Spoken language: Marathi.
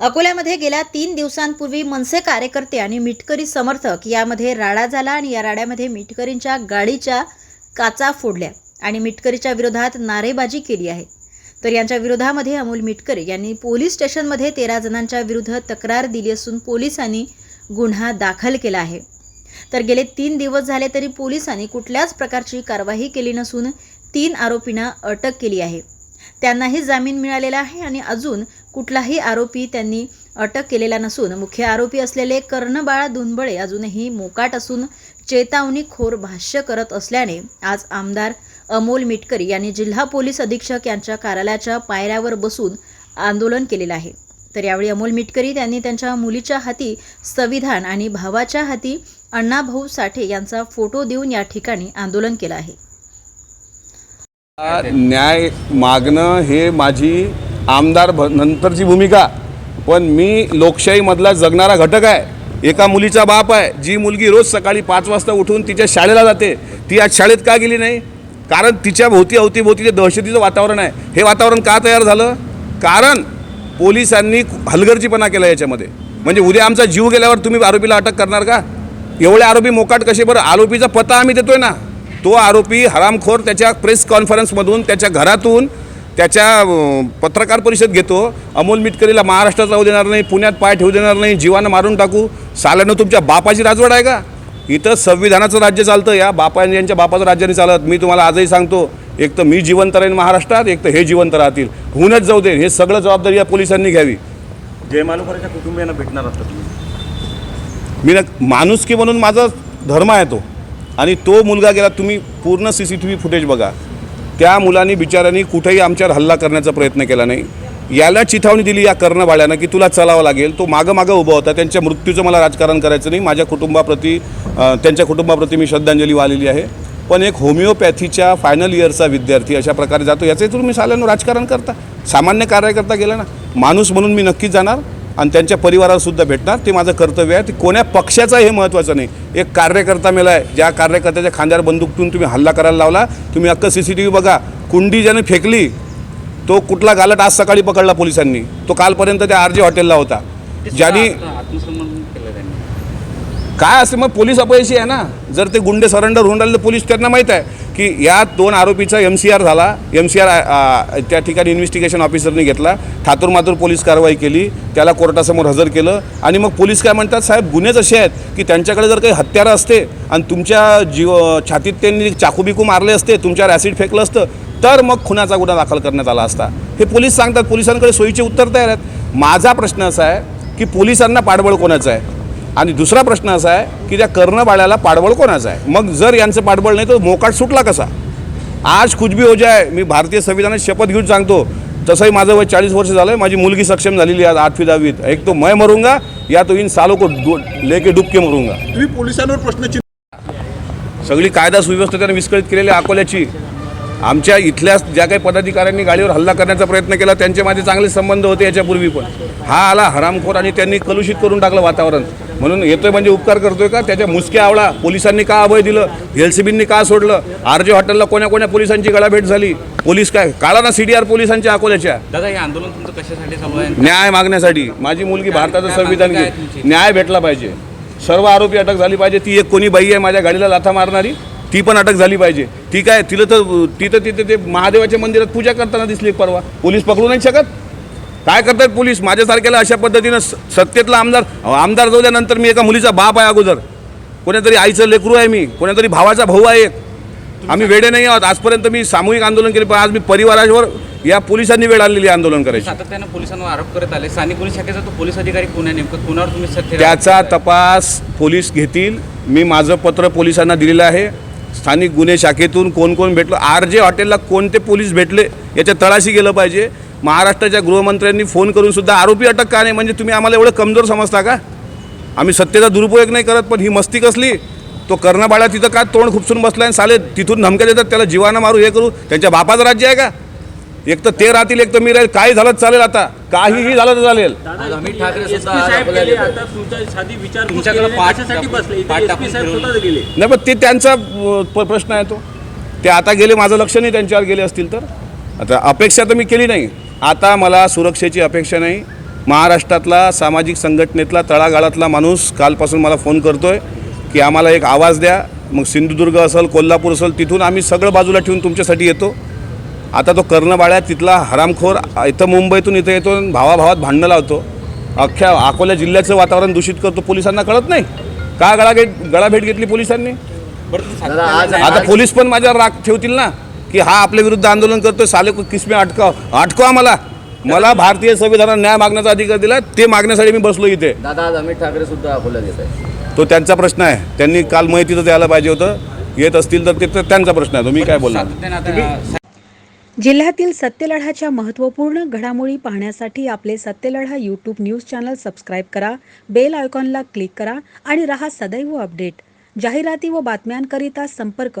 अकोल्यामध्ये गेल्या तीन दिवसांपूर्वी मनसे कार्यकर्ते आणि मिटकरी समर्थक यामध्ये राडा झाला आणि या राड्यामध्ये मिटकरींच्या गाडीच्या काचा फोडल्या आणि मिटकरीच्या विरोधात नारेबाजी केली आहे. तर यांच्या विरोधामध्ये अमोल मिटकरी यांनी पोलीस स्टेशनमध्ये तेरा जणांच्या विरुद्ध तक्रार दिली असून पोलिसांनी गुन्हा दाखल केला आहे. तर गेले तीन दिवस झाले तरी पोलिसांनी कुठल्याच प्रकारची कारवाई केली नसून तीन आरोपींना अटक केली आहे. त्यांनाही जामीन मिळालेला आहे आणि अजून कुठलाही आरोपी त्यांनी अटक केलेला नसून मुख्य आरोपी असलेले कर्णबाळा दुनबळे अजूनही मोकाट असून चेतावणीखोर भाष्य करत असल्याने आज आमदार अमोल मिटकरी यांनी जिल्हा पोलीस अधीक्षक यांच्या कार्यालयाच्या पायऱ्यावर बसून आंदोलन केलेलं आहे. तर यावेळी अमोल मिटकरी त्यांनी त्यांच्या मुलीच्या हाती संविधान आणि भावाच्या हाती अण्णाभाऊ साठे यांचा फोटो देऊन या ठिकाणी आंदोलन केलं आहे. न्याय मागणं हे माझी आमदार भ नंतरची भूमिका. पण मी लोकशाहीमधला जगणारा घटक आहे. एका मुलीचा बाप आहे. जी मुलगी रोज सकाळी पाच वाजता उठून तिच्या शाळेला जाते. ती आज शाळेत का गेली नाही? कारण तिच्या भोवती अवतीभोवती जे दहशतीचं वातावरण आहे हे वातावरण का तयार झालं? कारण पोलिसांनी हलगर्जीपणा केला याच्यामध्ये. म्हणजे उद्या आमचा जीव गेल्यावर तुम्ही आरोपीला अटक करणार का? एवढे आरोपी मोकाट कसे बरं? आरोपीचा पत्ता आम्ही देतोय ना. तो आरोपी हरामखोर त्याच्या प्रेस कॉन्फरन्समधून त्याच्या घरातून त्याच्या पत्रकार परिषद घेतो. अमोल मिटकरीला महाराष्ट्रात राहू देणार नाही पुण्यात पाय ठेवू देणार नाही जीवानं मारून टाकू. साल्यानं तुमच्या बापाची राजवड आहे का? इथं संविधानाचं राज्य चालतं या. बापा यांच्या बापाचं राज्य नाही चालत. मी तुम्हाला आजही सांगतो एक तर मी जिवंत राहीन महाराष्ट्रात एक तर हे जिवंत राहतील. होऊनच जाऊ दे हे सगळं जबाबदारी या पोलिसांनी घ्यावी. जय मालुकराच्या कुटुंबियांना भेटणार तुम्ही? मी ना माणुसकी म्हणून माझा धर्म आहे तो. आणि तो मुलगा गेला तुम्ही पूर्ण C C T V footage बघा. त्या मुलांनी बिचाऱ्यांनी कुठेही आमच्यावर हल्ला करण्याचा प्रयत्न केला नाही. याला चिथावणी दिली या कर्णभाड्यानं की तुला चलावं लागेल तो मागं मागं उभा होता त्यांच्या मृत्यूचं मला राजकारण करायचं नाही माझ्या कुटुंबाप्रती त्यांच्या कुटुंबाप्रती मी श्रद्धांजली वाहिलेली आहे. पण एक होमिओपॅथीच्या फायनल इयरचा विद्यार्थी अशा प्रकारे जातो याचे तुम्ही साल्यानं राजकारण करता. सामान्य कार्यकर्ता गेला ना माणूस म्हणून मी नक्कीच जाणार. आणि त्यांच्या परिवाराला सुद्धा भेटणार. ते माझं कर्तव्य आहे. ते कोण्या पक्षाचं हे महत्त्वाचं नाही. एक कार्यकर्ता मेला आहे. ज्या कार्यकर्त्याच्या खांद्यावर बंदूक ठेवून तुम्ही हल्ला करायला लावला तुम्ही अख्खं सी सी टी व्ही बघा. कुंडी ज्याने फेकली तो कुठला गालट आज सकाळी पकडला पोलिसांनी. तो कालपर्यंत त्या आर जे हॉटेलला होता. ज्यांनी काय असते मग पोलीस अपयशी आहे ना? जर ते गुंडे सरेंडर होऊन राहिले तर पोलीस त्यांना माहीत आहे की या दोन आरोपीचा एम सी आर झाला. एम सी आर त्या ठिकाणी इन्व्हेस्टिगेशन ऑफिसरने घेतला. ठातूर मातूर पोलीस कारवाई केली. त्याला कोर्टासमोर हजर केलं. आणि मग पोलीस काय म्हणतात साहेब गुन्हेच असे आहेत की त्यांच्याकडे जर काही हत्यारं असते आणि तुमच्या जीव छातीत त्यांनी चाकूबिकू मारले असते तुमच्यावर ॲसिड फेकलं असतं तर मग खुनाचा गुन्हा दाखल करण्यात आला असता. हे पोलीस सांगतात. पोलिसांकडे सोयीचे उत्तर तयार आहेत. माझा प्रश्न असा आहे की पोलिसांना पाठबळ कोणाचं आहे? आणि दुसरा प्रश्न असा आहे की त्या कर्णबाळ्याला पाठबळ कोणाचं आहे? मग जर यांचं पाठबळ नाही तर मोकाट सुटला कसा? आज कुछ भी हो जाय मी भारतीय संविधानात शपथ घेऊन सांगतो तसंही माझं वय चाळीस वर्ष झालं आहे माझी मुलगी सक्षम झालेली आहे आज आठवी दहावीत एक तो मैं मरूंगा या तो इन सालों को लेके डुबके मरूंगा. तुम्ही पोलिसांवर प्रश्न सगळी कायदा सुव्यवस्था त्याने विस्कळीत केलेली अकोल्याची. आमच्या इथल्या ज्या काही पदाधिकाऱ्यांनी गाडीवर हल्ला करण्याचा प्रयत्न केला त्यांचे माझे चांगले संबंध होते याच्यापूर्वी पण. हा आला हरामखोर आणि त्यांनी कलुषित करून टाकलं वातावरण. म्हणून येतोय म्हणजे उपकार करतोय का? त्याच्या मुसक्या आवळा पोलिसांनी का अभय दिलं? एल सी बींनी का सोडलं? आर जे हॉटेलला कोण्या कोण्या पोलिसांची गळाभेट झाली? पोलीस काय? काळा ना सी डी आर पोलिसांच्या अकोल्याच्या. दादा हे आंदोलन तुमचं कशासाठी चालू आहे? न्याय मागण्यासाठी. माझी मुलगी भारताचं संविधान? न्याय भेटला पाहिजे. सर्व आरोपी अटक झाली पाहिजे. ती एक कोणी बाई आहे माझ्या गाडीला लाथा मारणारी. ती पण अटक झाली पाहिजे. ती काय? तिला तर तिथं तिथे ते महादेवाच्या मंदिरात पूजा करताना दिसली परवा. पोलीस पकडू नाही शकत? काय करतात पोलीस? माझ्यासारख्याला अशा पद्धतीनं सत्तेतला आमदार आमदार जाऊ द्यानंतर मी एका मुलीचा बाप आहे अगोदर. कोणातरी आईचं लेकरू आहे मी कोणातरी भावाचा भाऊ आहे एक. आम्ही वेडे नाही आहोत. आजपर्यंत मी सामूहिक आंदोलन केले पण आज मी परिवारावर या पोलिसांनी वेळ आणलेली आहे आंदोलन करायची. सातत्यानं पोलिसांवर आरोप करत आले. स्थानिक पोलीस शाखेचा तो पोलीस अधिकारी कोण आहे नेमकं? कोणावर तुम्ही सत्य त्याचा तपास पोलीस घेतील. मी माझं पत्र पोलिसांना दिलेलं आहे. स्थानिक गुन्हे शाखेतून कोण कोण भेटलं? आर जे हॉटेलला कोणते पोलीस भेटले याच्या तळाशी गेलं पाहिजे. महाराष्ट्राच्या गृहमंत्र्यांनी फोन करून सुद्धा आरोपी अटक का नाही? म्हणजे तुम्ही आम्हाला एवढं कमजोर समजता का? आम्ही सत्तेचा दुरुपयोग नाही करत पण ही मस्ती कसली? तो कर्णबाळा तिथं का तोंड खुपसून बसला आणि साले तिथून धमक्या देतात त्याला जीवानं मारू हे करू? त्यांच्या बापाचं राज्य आहे का? एक तर ते राहतील एक तर मी राहील. काही झालं चालेल आता. काहीही झालं तर चालेल अमित ठाकरे नाही पण ते त्यांचा प्रश्न आहे तो. ते आता गेले माझं लक्ष नाही त्यांच्यावर गेले असतील तर. आता अपेक्षा तर मी केली नाही. आता मला सुरक्षेची अपेक्षा नाही. महाराष्ट्रातला सामाजिक संघटनेतला तळागाळातला माणूस कालपासून मला फोन करतोय की आम्हाला एक आवाज द्या. मग सिंधुदुर्ग असेल कोल्हापूर असेल तिथून आम्ही सगळं बाजूला ठेवून तुमच्यासाठी येतो. आता तो कर्णबाळ्या तिथला हरामखोर इथं मुंबईतून इथं येतो भावाभावात भांडणं लावतो. अख्ख्या अकोला जिल्ह्याचं वातावरण दूषित करतो पोलिसांना कळत नाही? का गळाभेट गळाभेट घेतली पोलिसांनी? आता पोलीस पण माझ्यावर राग ठेवतील ना? की हा आपल्या विरुद्ध आंदोलन करतोय साले को किसमे अटकाव अटकवा आम्हाला मला भारतीय संविधानात न्याय मागण्याचा अधिकार दिला ते मागण्यासाठी मी बसलो इथे. दादा आज अमित ठाकरे सुद्धा अकोल्यात येत आहे तो त्यांचा प्रश्न आहे. त्यांनी काल माहितीचं द्यायला पाहिजे होतं. येत असतील तर ते तर त्यांचा प्रश्न आहे. तो मी काय बोलणार? जिल्ह्यातील सत्यलढाच्या महत्त्वपूर्ण घडामोडी पाहण्यासाठी आपले Satyaladha YouTube news channel subscribe करा बेल आयकॉनला क्लिक करा आणि रहा सदैव अपडेट जाहिराती व बातम्यांकरिता संपर्क